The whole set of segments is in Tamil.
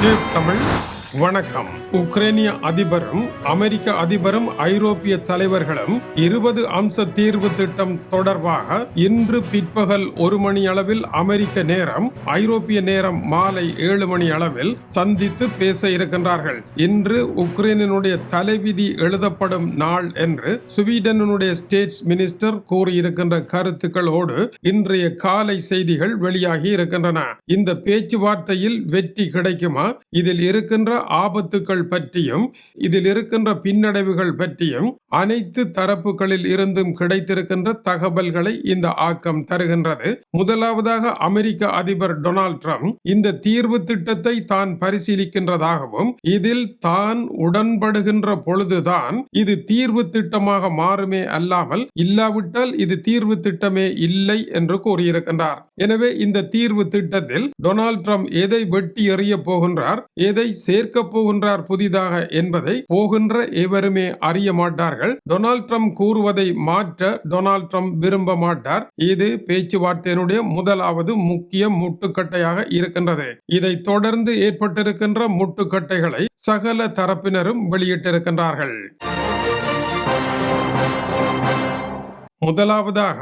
டியூப் தமிழ் வணக்கம். உக்ரைனிய அதிபரும் அமெரிக்க அதிபரும் ஐரோப்பிய தலைவர்களும் இருபது அம்ச தீர்வு திட்டம் தொடர்பாக இன்று பிற்பகல் ஒரு மணி அளவில் அமெரிக்க நேரம் ஐரோப்பிய நேரம் மாலை ஏழு மணி அளவில் சந்தித்து பேச இருக்கின்றார்கள். இன்று உக்ரைனினுடைய தலைவிதி எழுதப்படும் நாள் என்று ஸ்வீடனுடைய ஸ்டேட்ஸ் மினிஸ்டர் கூறியிருக்கின்ற கருத்துக்களோடு இன்றைய காலை செய்திகள் வெளியாகி இருக்கின்றன. இந்த பேச்சுவார்த்தையில் வெற்றி கிடைக்குமா? இதில் இருக்கின்ற ஆபத்துக்கள் பற்றியும் இதில் இருக்கின்ற பின்னடைவுகள் பற்றியும் அனைத்து தரப்புகளில் இருந்தும் கிடைத்திருக்கின்ற தகவல்களை இந்த ஆக்கம் தருகின்றது. முதலாவதாக அமெரிக்க அதிபர் டொனால்ட் ட்ரம்ப் இந்த தீர்வு திட்டத்தை தான் பரிசீலிக்கின்றதாகவும் இதில் தான் உடன்படுகின்ற பொழுதுதான் இது தீர்வு திட்டமாக மாறுமே அல்லாமல் இல்லாவிட்டால் இது தீர்வு திட்டமே இல்லை என்று கூறியிருக்கின்றார். எனவே இந்த தீர்வு திட்டத்தில் டொனால்ட் ட்ரம்ப் எதை வெட்டி எறிய போகின்றார் எதை சேர்க்க போகின்றார் புதிதாக என்பதை போகின்ற எவருமே அறிய மாட்டார்கள். டொனால்ட் ட்ரம்ப் கூறுவதை மாற்ற டொனால்ட் ட்ரம்ப் விரும்ப மாட்டார். இது பேச்சுவார்த்தையினுடைய முதலாவது முக்கிய முட்டுக்கட்டையாக இருக்கின்றது. இதை தொடர்ந்து ஏற்பட்டிருக்கின்ற முட்டுக்கட்டைகளை சகல தரப்பினரும் வெளியிட்டிருக்கின்றார்கள். முதலாவதாக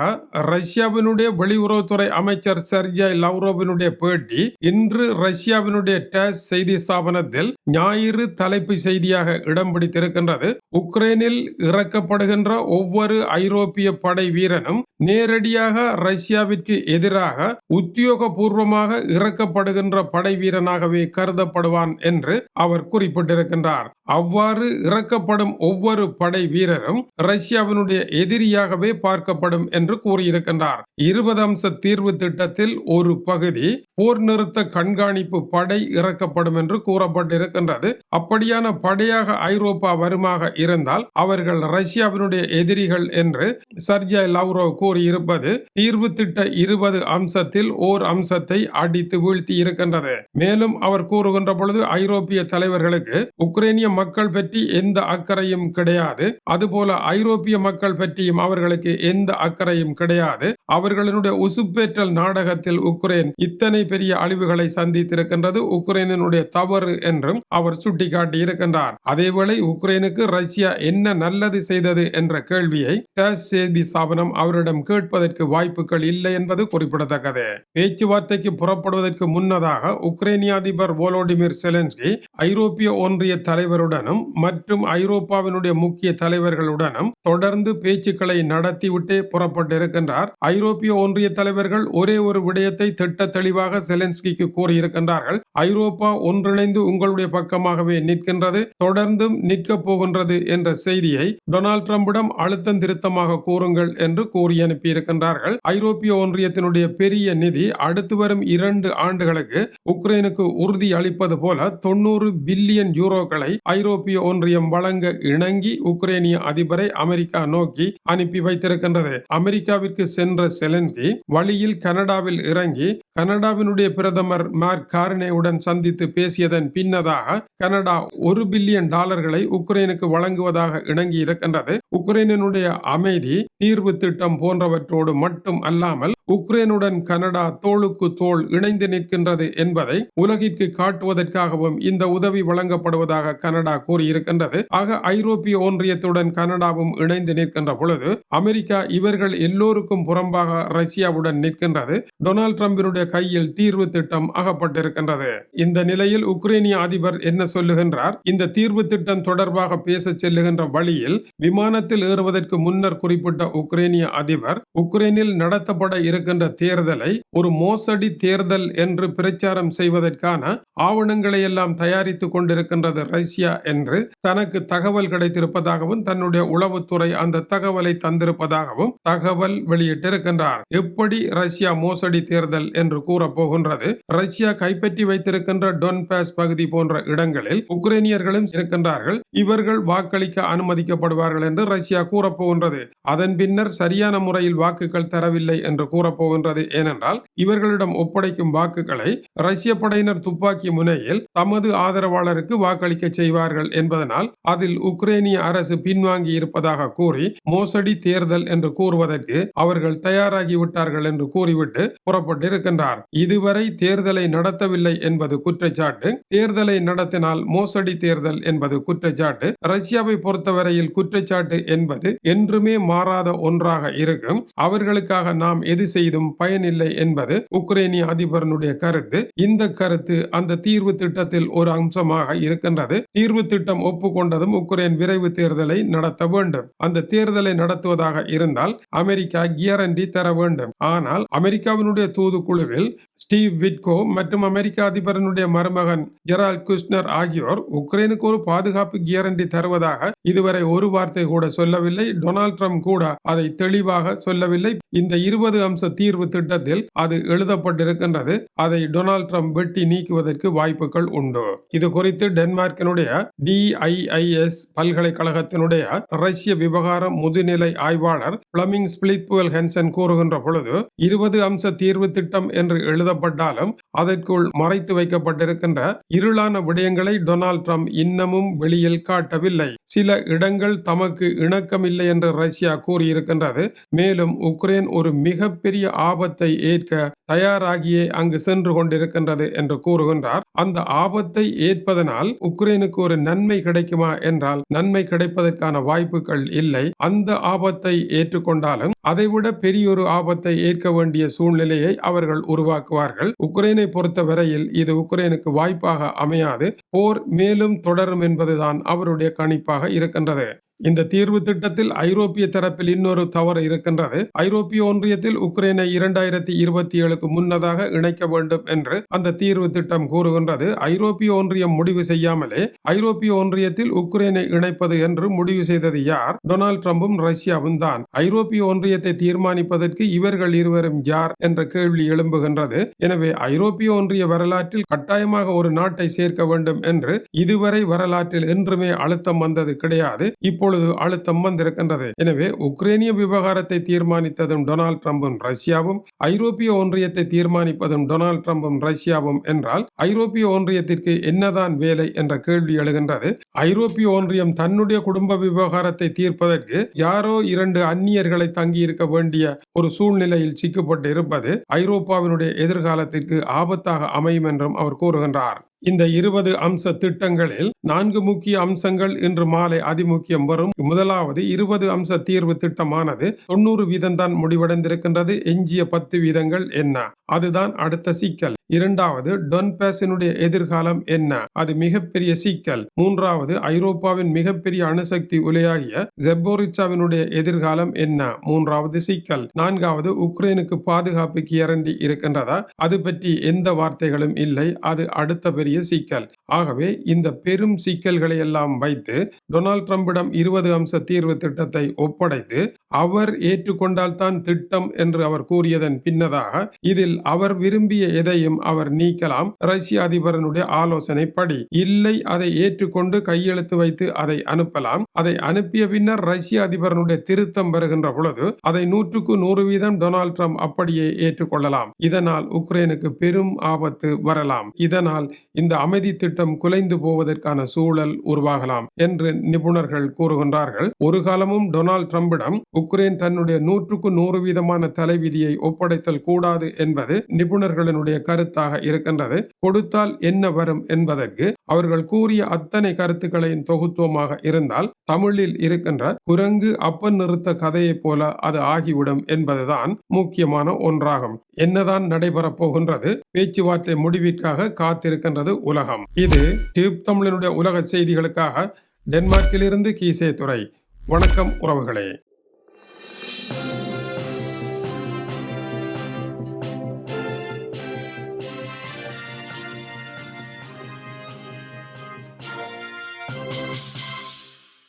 ரஷ்யாவினுடைய வெளியுறவுத்துறை அமைச்சர் செர்ஜாய் லவ்ரோவினுடைய பேட்டி இன்று ரஷ்யாவினுடைய டேஸ் செய்தி ஸ்தாபனத்தில் ஞாயிறு தலைப்பு செய்தியாக இடம் பிடித்திருக்கின்றது. உக்ரைனில் இறக்கப்படுகின்ற ஒவ்வொரு ஐரோப்பிய படை வீரனும் நேரடியாக ரஷ்யாவிற்கு எதிராக உத்தியோகபூர்வமாக இறக்கப்படுகின்ற படை வீரனாகவே கருதப்படுவான் என்று அவர் குறிப்பிட்டிருக்கின்றார். அவ்வாறு இறக்கப்படும் ஒவ்வொரு படை வீரரும் ரஷ்யாவினுடைய எதிரியாகவே பார்க்கப்படும் என்று கூறியிருக்கின்றார். இருபது அம்ச தீர்வு திட்டத்தில் ஒரு பகுதி போர் நிறுத்த கண்காணிப்பு படை இறக்கப்படும் என்று கூறப்பட்டிருக்கின்றது. அப்படியான படையாக ஐரோப்பா வருமாக இருந்தால் அவர்கள் ரஷ்யாவினுடைய எதிரிகள் என்று சர்ஜய் லவ்ரோ கூறியிருப்பது தீர்வு திட்ட இருபது அம்சத்தில் ஓர் அம்சத்தை அடித்து வீழ்த்தி இருக்கின்றது மேலும் அவர் கூறுகின்ற பொழுது ஐரோப்பிய தலைவர்களுக்கு உக்ரைனிய மக்கள் பற்றி எந்த அக்கறையும் கிடையாது. அதுபோல ஐரோப்பிய மக்கள் பற்றியும் அவர்களுக்கு எந்த அக்கறையும் கிடையாது. அவர்களுடைய உசுப்பேற்றல் நாடகத்தில் உக்ரைன் இத்தனை பெரிய அழிவுகளை சந்தித்திருக்கின்றது. உக்ரைனுடைய தவறு என்றும் அவர் சுட்டிக்காட்டியிருக்கின்றார். அதேவேளை உக்ரைனுக்கு ரஷ்யா என்ன நல்லது செய்தது என்ற கேள்வியை டேஸ் செய்தி ஸ்தாபனம் அவரிடம் கேட்பதற்கு வாய்ப்புகள் இல்லை என்பது குறிப்பிடத்தக்கது. பேச்சுவார்த்தைக்கு புறப்படுவதற்கு முன்னதாக உக்ரைனிய அதிபர் வோலோடிமிர் செலன்ஸ்கி ஐரோப்பிய ஒன்றிய தலைவர் தலைவருடனும் மற்றும் ஐரோப்பாவினுடைய முக்கிய தலைவர்களுடனும் தொடர்ந்து பேச்சுக்களை நடத்திவிட்டே புறப்பட்டிருக்கின்றார். ஐரோப்பிய ஒன்றிய தலைவர்கள் ஒரே ஒரு விடயத்தை திட்ட தெளிவாக செலன்ஸ்கிக்கு கூறியிருக்கின்றார்கள். ஐரோப்பா ஒன்றிணைந்து உங்களுடைய பக்கமாகவே நிற்கின்றது தொடர்ந்தும் நிற்கப் போகின்றது என்ற செய்தியை டொனால்ட் ட்ரம்பிடம் அழுத்தம் திருத்தமாக கூறுங்கள் என்று கூறி அனுப்பியிருக்கின்றார்கள். ஐரோப்பிய ஒன்றியத்தினுடைய பெரிய நிதி அடுத்து வரும் இரண்டு ஆண்டுகளுக்கு உக்ரைனுக்கு உறுதி அளிப்பது போல தொண்ணூறு பில்லியன் யூரோக்களை ஐரோப்பிய ஒன்றியம் வழங்க இணங்கி உக்ரைனிய அதிபரை அமெரிக்கா நோக்கி அனுப்பி வைத்திருக்கின்றது. அமெரிக்காவிற்கு சென்ற செலன்ஸ்கி வழியில் கனடாவில் இறங்கி கனடாவினுடைய பிரதமர் மார்க் கார்னேவுடன் சந்தித்து பேசியதன் பின்னதாக கனடா ஒரு பில்லியன் டாலர்களை உக்ரைனுக்கு வழங்குவதாக இணங்கி இருக்கின்றது உக்ரைனுடைய அமைதி தீர்வு திட்டம் போன்றவற்றோடு மட்டும் அல்லாமல் உக்ரைனுடன் கனடா தோளுக்கு தோள் இணைந்து நிற்கின்றது என்பதை உலகிற்கு காட்டுவதற்காகவும் இந்த உதவி வழங்கப்படுவதாக கனடா கூறியிருக்கின்றது. ஆக ஐரோப்பிய ஒன்றியத்துடன் கனடாவும் இணைந்து நிற்கின்ற பொழுது அமெரிக்கா இவர்கள் எல்லோருக்கும் புறம்பாக ரஷ்யாவுடன் நிற்கின்றது. டொனால்ட் டிரம்பினுடைய கையில் தீர்வு திட்டம் அகப்பட்டிருக்கின்றது. இந்த நிலையில் உக்ரைனிய அதிபர் என்ன சொல்லுகின்றார்? இந்த தீர்வு திட்டம் தொடர்பாக பேச செல்லுகின்ற வழியில் விமானத்தில் ஏறுவதற்கு முன்னர் குறிப்பிட்ட உக்ரைனிய அதிபர் உக்ரைனில் நடத்தப்பட இருக்கின்ற தேர்தலை ஒரு மோசடி தேர்தல் என்று பிரச்சாரம் செய்வதற்கான ஆவணங்களை எல்லாம் தயாரித்துக் கொண்டிருக்கின்றது ரஷ்யா என்று தனக்கு தகவல் கிடைத்திருப்பதாகவும் தன்னுடைய உளவுத்துறை அந்த தகவலை தந்திருப்பதாகவும் தகவல் வெளியிட்டிருக்கின்றார். எப்படி ரஷ்யா மோசடி தேர்தல் என்று கூறப்போகின்றது? ரஷ்யா கைப்பற்றி வைத்திருக்கின்ற டொன்பாஸ் பகுதி போன்ற இடங்களில் உக்ரைனியர்களும் இருக்கின்றார்கள். இவர்கள் வாக்களிக்க அனுமதிக்கப்படுவார்கள் என்று ரஷ்யா கூறப்போகின்றது. அதன் பின்னர் சரியான முறையில் வாக்குகள் தரவில்லை என்று கூற கூறப்போகின்றது. ஏனென்றால் இவர்களிடம் ஒப்படைக்கும் வாக்குகளை ரஷ்ய படையினர் துப்பாக்கி முனையில் தமது ஆதரவாளருக்கு வாக்களிக்க செய்வார்கள் என்பதனால் அதில் உக்ரைனிய அரசு பின்வாங்கி இருப்பதாக கூறி மோசடி தேர்தல் என்று கூறுவதற்கு அவர்கள் தயாராகி விட்டார்கள் என்று கூறிவிட்டு புறப்பட்டிருக்கின்றார். இதுவரை தேர்தலை நடத்தவில்லை என்பது குற்றச்சாட்டு. தேர்தலை நடத்தினால் மோசடி தேர்தல் என்பது குற்றச்சாட்டு. ரஷ்யாவை பொறுத்தவரையில் குற்றச்சாட்டு என்பது என்றுமே மாறாத ஒன்றாக இருக்கும். அவர்களுக்காக நாம் எது செய்தும் பயனில்லை என்பது உக்ரைனிய அதிபரனுடைய கருத்து. இந்த கருத்து அந்த தீர்வு திட்டத்தில் ஒரு அம்சமாக இருக்கின்றது. தீர்வு திட்டம் ஒப்புக்கொண்டதும் உக்ரைன் விரைவு தேர்தலை நடத்த வேண்டும். அந்த தேர்தலை நடத்துவதாக இருந்தால் அமெரிக்கா கியரண்டி தர வேண்டும். ஆனால் அமெரிக்காவினுடைய தூதுக்குழுவில் ஸ்டீவ் விட்கோ மற்றும் அமெரிக்க அதிபரனுடைய மருமகன் ஜெரால் குஷ்னர் ஆகியோர் உக்ரைனுக்கு ஒரு பாதுகாப்பு கியரண்டி தருவதாக இதுவரை ஒரு வார்த்தை கூட சொல்லவில்லை. டொனால்ட் ட்ரம்ப் கூட அதை தெளிவாக சொல்லவில்லை. இந்த இருபது அம்ச தீர்வு திட்டத்தில் அது எழுதப்பட்டிருக்கின்றது. அதை டொனால்ட் ட்ரம்ப் வெட்டி நீக்குவதற்கு வாய்ப்புகள் உண்டு. இது குறித்து டென்மார்க்கினுடைய டிஐஐஎஸ் பல்கலைக்கழகத்தினுடைய ரஷ்ய விவகார முதுநிலை ஆய்வாளர் பிளமிங் ஸ்பிளித்புவல் ஹென்சன் கூறுகின்ற பொழுது இருபது அம்ச தீர்வு திட்டம் என்று எழுதப்பட்டாலும் அதற்குள் மறைத்து வைக்கப்பட்டிருக்கின்ற இருளான விடயங்களை டொனால்ட் ட்ரம்ப் இன்னமும் வெளியில் காட்டவில்லை. சில இடங்கள் தமக்கு இணக்கமில்லை என்று ரஷ்யா கூறியிருக்கின்றது. மேலும் உக்ரைன் ஒரு மிகப்பெரிய ஆபத்தை ஏற்க தயாராகியே அங்கு சென்று கொண்டிருக்கின்றது என்று கூறுகின்றார். அந்த ஆபத்தை ஏற்பதனால் உக்ரைனுக்கு ஒரு நன்மை கிடைக்குமா என்றால் நன்மை கிடைப்பதற்கான வாய்ப்புகள் இல்லை. அந்த ஆபத்தை ஏற்றுக்கொண்டாலும் அதைவிட பெரியொரு ஆபத்தை ஏற்க வேண்டிய சூழ்நிலையை அவர்கள் உருவாக்குவார்கள். உக்ரைனை பொறுத்த வரையில் இது உக்ரைனுக்கு வாய்ப்பாக அமையாது. போர் மேலும் தொடரும் என்பதுதான் அவருடைய கணிப்பாக இருக்கின்றது. இந்த தீர்வு திட்டத்தில் ஐரோப்பிய தரப்பில் இன்னொரு தவறு இருக்கின்றது. ஐரோப்பிய ஒன்றியத்தில் உக்ரைனை இரண்டாயிரத்தி இருபத்தி ஏழுக்கு முன்னதாக இணைக்க வேண்டும் என்று அந்த தீர்வு திட்டம் கூறுகின்றது. ஐரோப்பிய ஒன்றியம் முடிவு செய்யாமலே ஐரோப்பிய ஒன்றியத்தில் உக்ரைனை இணைப்பது என்று முடிவு செய்தது யார்? டொனால்ட் ட்ரம்பும் ரஷ்யாவும் தான். ஐரோப்பிய ஒன்றியத்தை தீர்மானிப்பதற்கு இவர்கள் இருவரும் யார் என்ற கேள்வி எழும்புகின்றது. எனவே ஐரோப்பிய ஒன்றிய வரலாற்றில் கட்டாயமாக ஒரு நாட்டை சேர்க்க வேண்டும் என்று இதுவரை வரலாற்றில் என்றுமே அழுத்தம் வந்தது கிடையாது. இப்பொழுது இப்பொழுது அழுத்தம் வந்திருக்கின்றது? எனவே உக்ரைனிய விவகாரத்தை தீர்மானித்ததும் டொனால்ட் ட்ரம்பும் ரஷ்யாவும் ஐரோப்பிய ஒன்றியத்தை தீர்மானிப்பதும் டொனால்ட் ட்ரம்பும் ரஷ்யாவும் என்றால் ஐரோப்பிய ஒன்றியத்திற்கு என்னதான் வேலை என்ற கேள்வி எழுகின்றது. ஐரோப்பிய ஒன்றியம் தன்னுடைய குடும்ப விவகாரத்தை தீர்ப்பதற்கு யாரோ இரண்டு அந்நியர்களை தங்கியிருக்க வேண்டிய ஒரு சூழ்நிலையில் சிக்கப்பட்டு இருப்பது ஐரோப்பாவினுடைய எதிர்காலத்திற்கு ஆபத்தாக அமையும் என்றும் அவர் கூறுகின்றார். இந்த இருபது அம்ச திட்டங்களில் நான்கு முக்கிய அம்சங்கள் இன்று மாலை அதிமுக்கியம் வரும். முதலாவது இருபது அம்ச தீர்வு திட்டமானது தொண்ணூறு வீதம் தான் முடிவடைந்திருக்கின்றது. எஞ்சிய பத்து வீதங்கள் என்ன? அதுதான் அடுத்த சிக்கல். இரண்டாவது டொன்பேசினுடைய எதிர்காலம் என்ன? அது மிகப்பெரிய சிக்கல். மூன்றாவது ஐரோப்பாவின் மிகப்பெரிய அணுசக்தி உலையாகிய ஜெப்போரிச்சாவினுடைய எதிர்காலம் என்ன? மூன்றாவது சிக்கல். நான்காவது உக்ரைனுக்கு பாதுகாப்பு கியரண்டி இருக்கின்றதா? அது பற்றி எந்த வார்த்தைகளும் இல்லை. அது அடுத்த பெரிய சிக்கல். ஆகவே இந்த பெரும் சிக்கல்களை எல்லாம் வைத்து டொனால்ட் ட்ரம்பிடம் இருபது அம்ச தீர்வு திட்டத்தை ஒப்படைத்து அவர் ஏற்றுக்கொண்டால் தான் திட்டம் என்று அவர் கூறியதன் பின்னதாக இதில் அவர் விரும்பிய எதையும் அனைத்தையும் அவர் நீக்கலாம் ரஷ்ய அதிபரனுடைய ஆலோசனைப்படி. இல்லை அதை ஏற்றுக்கொண்டு கையெழுத்து வைத்து அதை அனுப்பலாம். அதை அனுப்பிய பின்னர் ரஷ்ய அதிபரனுடைய திருத்தம் வருகின்ற பொழுது அதை நூற்றுக்கு நூறு வீதம் டொனால்ட் ட்ரம்ப் அப்படியே ஏற்றுக்கொள்ளலாம். இதனால் உக்ரைனுக்கு பெரும் ஆபத்து வரலாம். இதனால் இந்த அமைதி திட்டம் குலைந்து போவதற்கான சூழல் உருவாகலாம் என்று நிபுணர்கள் கூறுகின்றார்கள். ஒரு காலமும் டொனால்ட் ட்ரம்பிடம் உக்ரைன் தன்னுடைய நூற்றுக்கு நூறு வீதமான தலைவிதியை ஒப்படைத்தல் கூடாது என்பது நிபுணர்களினுடைய கருத்து. கருத்தாக இருக்கின்றது. கொடுத்தால் என்ன வரும் என்பதற்கு அவர்கள் கூறிய அத்தனை கருத்துக்களையும் தொகுத்துவமாக இருந்தால் தமிழில் இருக்கின்ற குரங்கு அப்பன் நிறுத்த கதையைப் போல அது ஆகிவிடும் என்பதுதான் முக்கியமான ஒன்றாகும். என்னதான் நடைபெறப் போகின்றது பேச்சுவார்த்தை முடிவிற்காக காத்திருக்கின்றது உலகம். இது டியூப் தமிழனுடைய உலக செய்திகளுக்காக டென்மார்க்கிலிருந்து கீசே துறை வணக்கம் உறவுகளே.